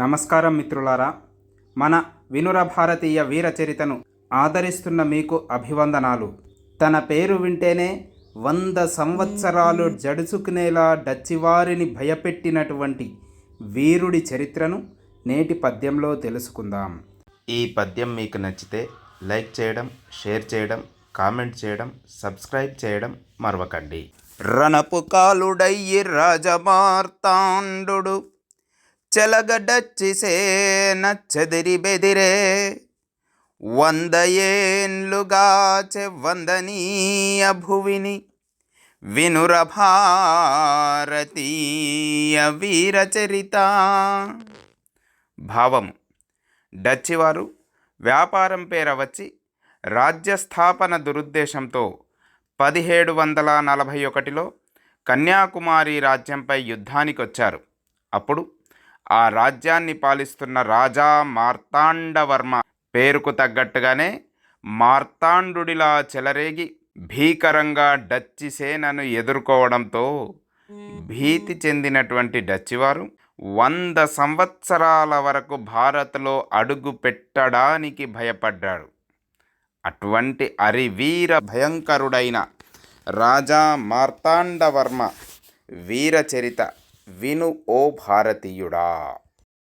నమస్కారం మిత్రులారా మన వినుర భారతీయ వీర చరితను ఆదరిస్తున్న మీకు అభివందనాలు. తన పేరు వింటేనే వంద సంవత్సరాలు జడుచుకునేలా డచ్చివారిని భయపెట్టినటువంటి వీరుడి చరిత్రను నేటి పద్యంలో తెలుసుకుందాం. ఈ పద్యం మీకు నచ్చితే లైక్ చేయడం షేర్ చేయడం కామెంట్ చేయడం సబ్స్క్రైబ్ చేయడం మరవకండి. రణపు కాలుడయ్యి రాజమార్తాండు చెలగడచ్చిసే చెదిరి బెదిరే వంద ఏండ్లుగా వందనీయ భువిని వినుర భారతీయ వీరచరిత. భావము డచ్చివారు వ్యాపారం పేర వచ్చి రాజ్యస్థాపన దురుద్దేశంతో పదిహేడు వందల నలభై ఒకటిలో కన్యాకుమారి రాజ్యంపై యుద్ధానికి వచ్చారు అప్పుడు ఆ రాజ్యాన్ని పాలిస్తున్న రాజా మార్తాండవర్మ. పేరుకు తగ్గట్టుగానే మార్తాండుడిలా చెలరేగి భీకరంగా డచ్చి సేనను ఎదుర్కోవడంతో భీతి చెందినటువంటి డచ్చివారు వంద సంవత్సరాల వరకు భారత్లో అడుగు పెట్టడానికి భయపడ్డాడు. అటువంటి అరివీర భయంకరుడైన రాజా మార్తాండవర్మ వీరచరిత విను ఓ భారతీయుడా